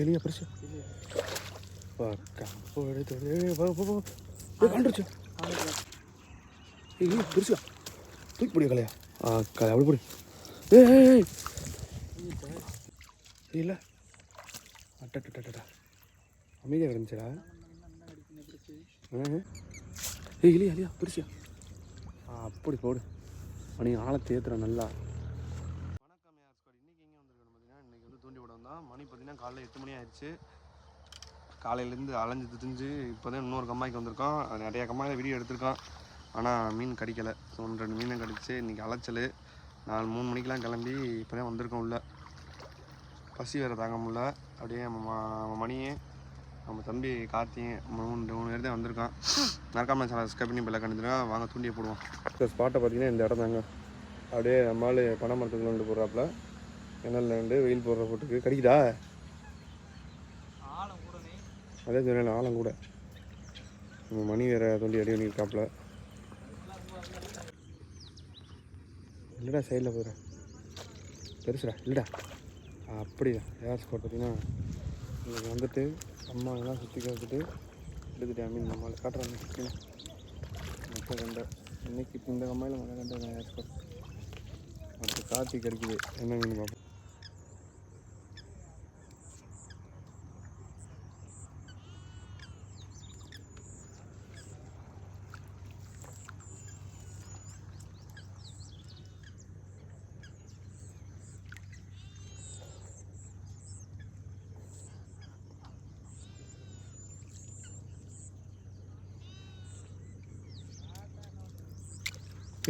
வெளியே பெருசு பக்கம் போடுது. ஏய், வா, கண்டுருச்சு. ஏய் ஏய், தூக்கி பிடிக்க கலையா ஆ கலை அப்படி பிடி ஏய் ஏய், ஏய் ஏய் இல்லை அட்டட்டட்டா அமைதியாக கிடந்துச்சடா ஏய் இல்லையா இல்லையா பிரிச்சியா அப்படி போடு. மணி ஆழத்தை ஏற்றுறேன் நல்லா வணக்கம் யார் ஸ்குவாட் இன்றைக்கி எங்கே வந்திருக்கோம் பார்த்தீங்கன்னா இன்றைக்கி வந்து தூண்டி விடம் தான் மணி பார்த்தீங்கன்னா காலைல எட்டு மணி ஆயிடுச்சு. காலையிலேருந்து அலைஞ்சு திரிஞ்சு இப்போ தான் இன்னொரு கம்மாய்க்கு வந்திருக்கோம். அது நிறையா கம்மாயில் வீடியோ எடுத்திருக்கோம். ஆனால் மீன் கடிக்கலை. ஸோ ஒன்று ரெண்டு மீனும் கடிச்சு இன்றைக்கி அலைச்சல். நாலு மூணு மணிக்கெலாம் கிளம்பி இப்போ தான் வந்திருக்கோம் உள்ள. பசி வேறு தாங்க முடில அப்படியே நம்ம மணியே நம்ம தம்பி கார்த்தியும் மூணு மூணு பேர் தான் வந்திருக்கான் மறக்காம சேனல் சப்ஸ்கிரைப் பண்ணி பெல்ல கண்டுதுனா வாங்க தூண்டியை போடுவோம். இந்த ஸ்பாட்டை பார்த்தீங்கன்னா இந்த இடம் தாங்க. அப்படியே நம்மளால் பனை மரத்துக்கு கொண்டு போடுறாப்புல கிணல்ல இருந்து வெயில் போடுற போட்டுக்கு. கிடைக்குதா? அதே சொன்னேன் ஆழம் கூட. நம்ம மணி வேற தோண்டி அடி பண்ணியிருக்காப்புல இல்லைடா சைடில் போயிடுறேன் பெருசுடா இல்லைடா. அப்படிதான் ஏர் ஸ்பாட் பார்த்தீங்கன்னா இங்கே வந்துட்டு அம்மா எல்லாம் சுற்றி காத்துட்டு எடுத்துட்டு மீன் நம்மளால் காட்டுறாங்க கீழே. மொத்த கண்டை. இன்னைக்கு இந்த கம்மாயில் மழை கண்டை ஏர் ஸ்பாட் மற்ற கார்த்தி கிடைக்குது என்ன மீன் பார்ப்போம்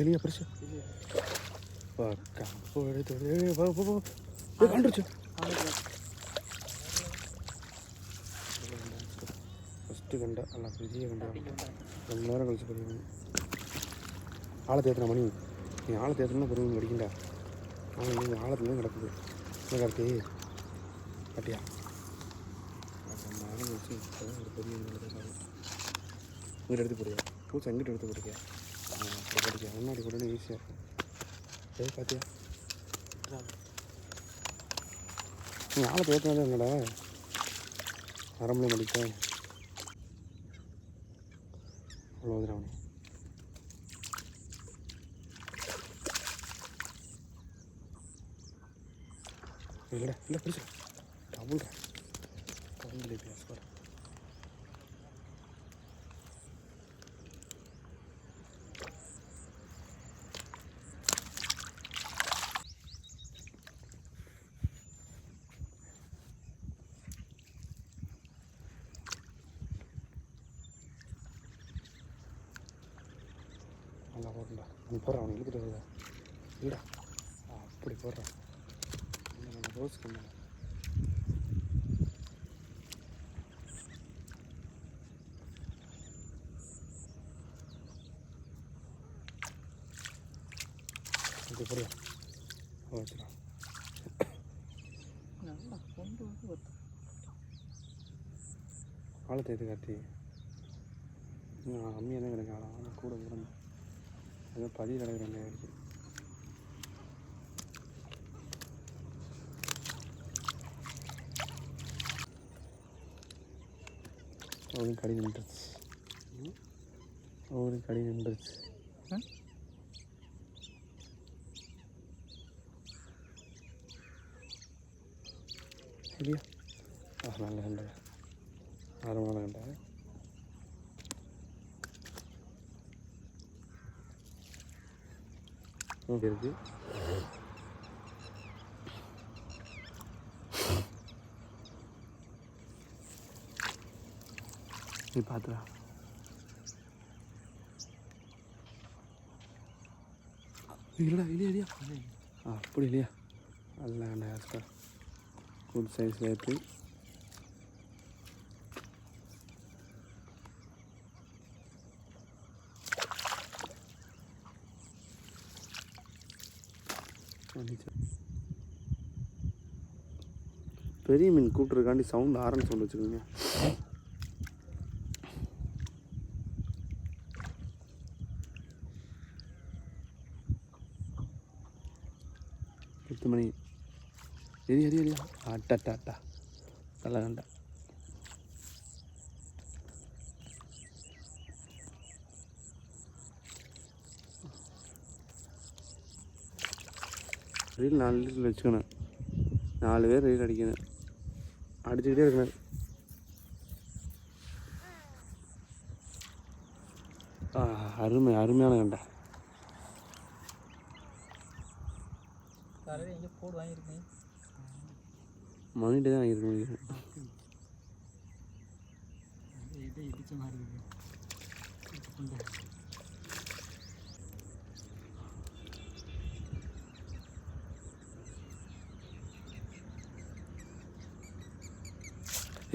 வெளியே பெருசு. பக்கம் போடுது ஏய், கண்டுருச்சு ஃபஸ்ட்டு கண்டா நல்லா பெரிய கண்டா. ரெண்டு நேரம் கழிச்சு பெரிய மீன் ஆழத்தை மணி. நீ ஆழத்தை தேத்துனா பெரிய படிக்கண்டா ஆனால் நீங்கள் ஆழத்துல கிடக்குது என்ன கார்த்தி? பாட்டியா ஒரு பெரிய மீன் எடுத்து போடுறியா? பூசை எங்கிட்ட எடுத்து போடுறியா அப்படி படிக்க முன்னாடி கூட ஈஸியாக இருக்கும் சரி பார்த்தியா நீ ஆளை ஏற்றினதே என்னடா அரை மணி மடிக்க அவ்வளோ திராவணி இல்லைடா இல்லை பிடிச்சா டபுள்டா டபுள் பேச நல்லா போடுறா நீ போடுறான் அவனை இழுத்துட்டு வருதா இல்லடா ஆ, அப்படி போடுறான் ரோஸ் கண்ணா அப்படி போடுறா. வச்சுடா ஆழத்தை எது காட்டி. நான் கம்மியாக தான் கிடக்கு. ஆழம் ஆனால் கூட கூட ஏதோ பதி கிடக்குற இருக்குது அவனும் கடி நின்றுச்சு. அவனும் கடி நின்றுச்சு. சரியா? நல்ல கண்டா. ஆரம்பமான கண்டா. இங்கே இருக்கு. நீ பார்த்துடா இல்லைடா இல்லையா இல்லையா? ஆ அப்படி இல்லையா? அல்ல குட் சைஸ் ஏற்றி பெரிய மீன் கூப்பிட்ருக்காண்டி சவுண்ட் ஆரன் சவுண்ட் வச்சுக்கோங்க. பத்து மணி. எரி எரி எரியா அட்டா அட்டா நல்லா கண்டா. ரீல் நாலு லிட்டர் வச்சுக்கணும். நாலு பேர் ரீல் அடிக்கணும். அடிச்சுக்கிட்டே இருக்கணும் ஆ, அருமை அருமையான கண்டா. வாங்கியிருக்கேன். மணிட்டு தான் வாங்கியிருக்க முடியும் எதை இடிச்ச மாதிரி இருக்கு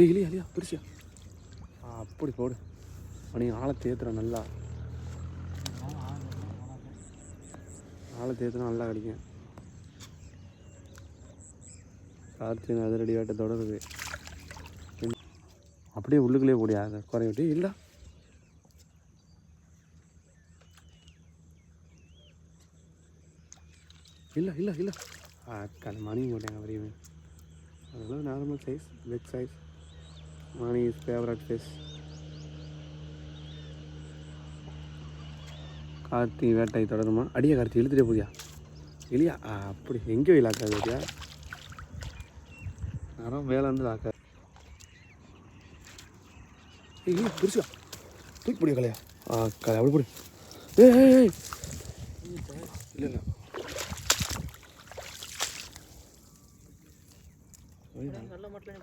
ஏய் இல்லையா இல்லையா? பெருசியா அப்படி போடு நீ ஆழத்தை ஏற்றுற நல்லா. ஆழத்தை ஏற்றுனா நல்லா கிடைக்கும் கார்த்திகை அதிரடி வேட்டை தொடருது. அப்படியே உள்ளுக்குள்ளே போடியா அதை குறைய விட்டு? இல்லை இல்லை இல்லை. இல்லை அக்கா மணி போட்டாங்க வரையுமே அதெல்லாம் நார்மல் சைஸ் பிக் சைஸ் மணி இஸ் ஃபேவரட் ஃபிஷ் கார்த்தி வேட்டை தொடருமா? அடியா கார்த்தி இழுத்துட்டே போதியா இல்லையா அப்படி எங்கேயோ இலாக்கா இல்லையா நேரம் வேலை வந்து லாக்கா ஏய் ஏய், பெருசா தூக்கி பிடிக்க கலையா ஆ கலை அப்படி பிடி. ஏய் ஏய், இல்லை இல்லை. நல்ல மாட்டல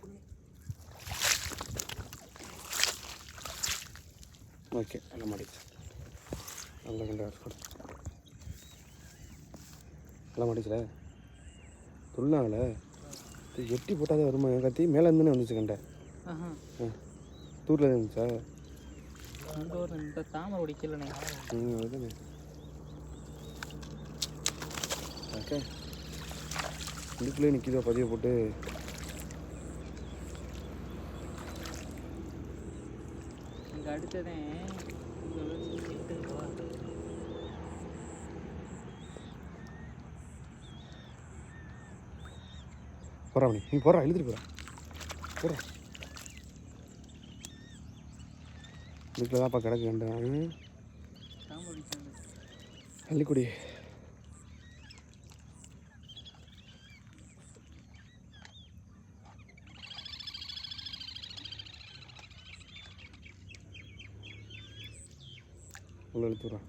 ஓகே நல்ல மாடிச்சு நல்ல கண்ட கொடு. நல்ல மாடிச்சுல துள்ளாங்கல எட்டி போட்டாதே வருமா? கத்தி மேலே இருந்துன்னு வந்துச்சு கண்டை தூரில் இருந்துச்சா? தாமரை ம் அதுதானே. ஓகே. இதுக்குள்ளே நிற்கிதோ பதிவு போட்டு. இங்கே அடுத்ததே இங்கே வந்து போகிறா நீ போகிறா எழுதிட்டு போகிறா போகிறா இதுக்குள்ள தான்ப்பா கிடக்கு கண்டேன் தாமரை உள்ள எழுத்துறேன்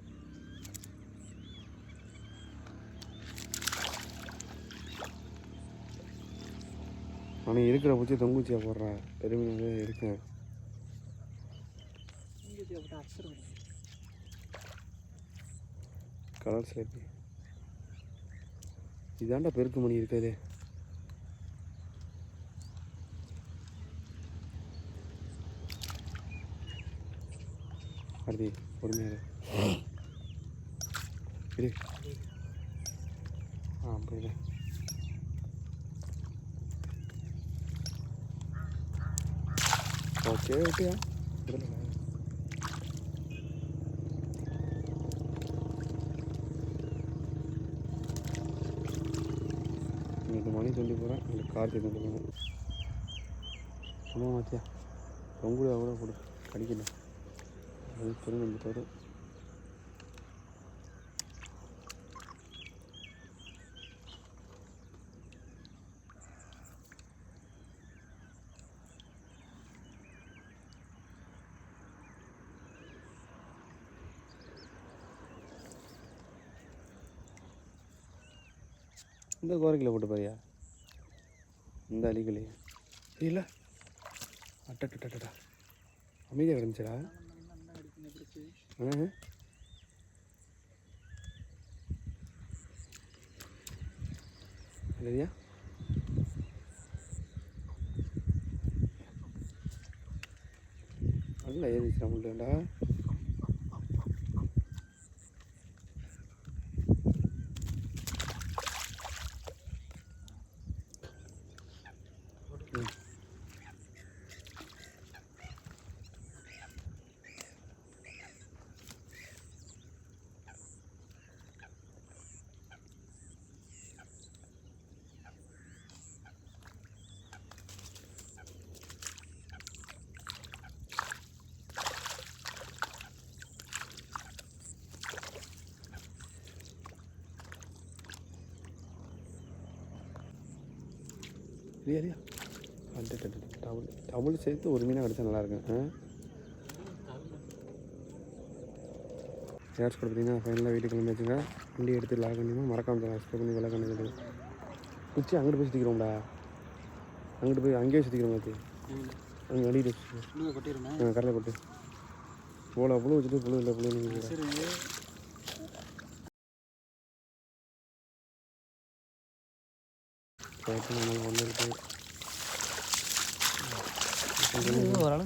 ஆனால் இருக்கிற பூச்சி தொங்குச்சியா போடுறேன் பெருமையாகவே இருக்கேன் கலர் ஸ்லேப்பி இதாண்டா பெருக்கு மணி இருக்குது. அடுத்து பொறுமையாக இரு. ஆ போயிடு ஓகே ஓகேயா இன்னைக்கு மணி சொல்லி போகிறேன் இன்னைக்கு கார்த்திகை சொல்லி போகிறேன் சும்மா மாத்தியா பொங்குடியா கூட கொடு கடிக்கணும் அது பெருநம்பத்தோடு இந்த கோரைக்கில் போட்டு பாரியா. இந்த அலிகளே. இல்லை. அட்டட்டட்டா அமைதியாக கிடந்துச்சடா. இல்லையா நல்லா ஏறிச்சு நம்மள்டா இல்லையா இல்லையா டபுள் டபுள் சேர்த்து ஒரு மீனாக அடித்தா நல்லாயிருக்கும். ஏர்ஸ் கூட பார்த்தீங்கன்னா ஃபைனலாக வீட்டுக்கு கிளம்பியாச்சுங்க வண்டி எடுத்து லாக் பண்ணினா மறக்காம எக்ஸ்பெக்ட் பண்ணி விலை கண்டு குச்சி அங்கிட்டு போய் சுற்றிக்கிறோம்டா அங்கிட்டு போய் அங்கேயே சுற்றிக்கிறோம் மாற்றி அங்கே கொட்டிடுமே? ஆ கடலை கொட்டு போல புழு வச்சுட்டு புழு இல்லை புழு நீங்கள் வந்துருக்கு ഒരാൾ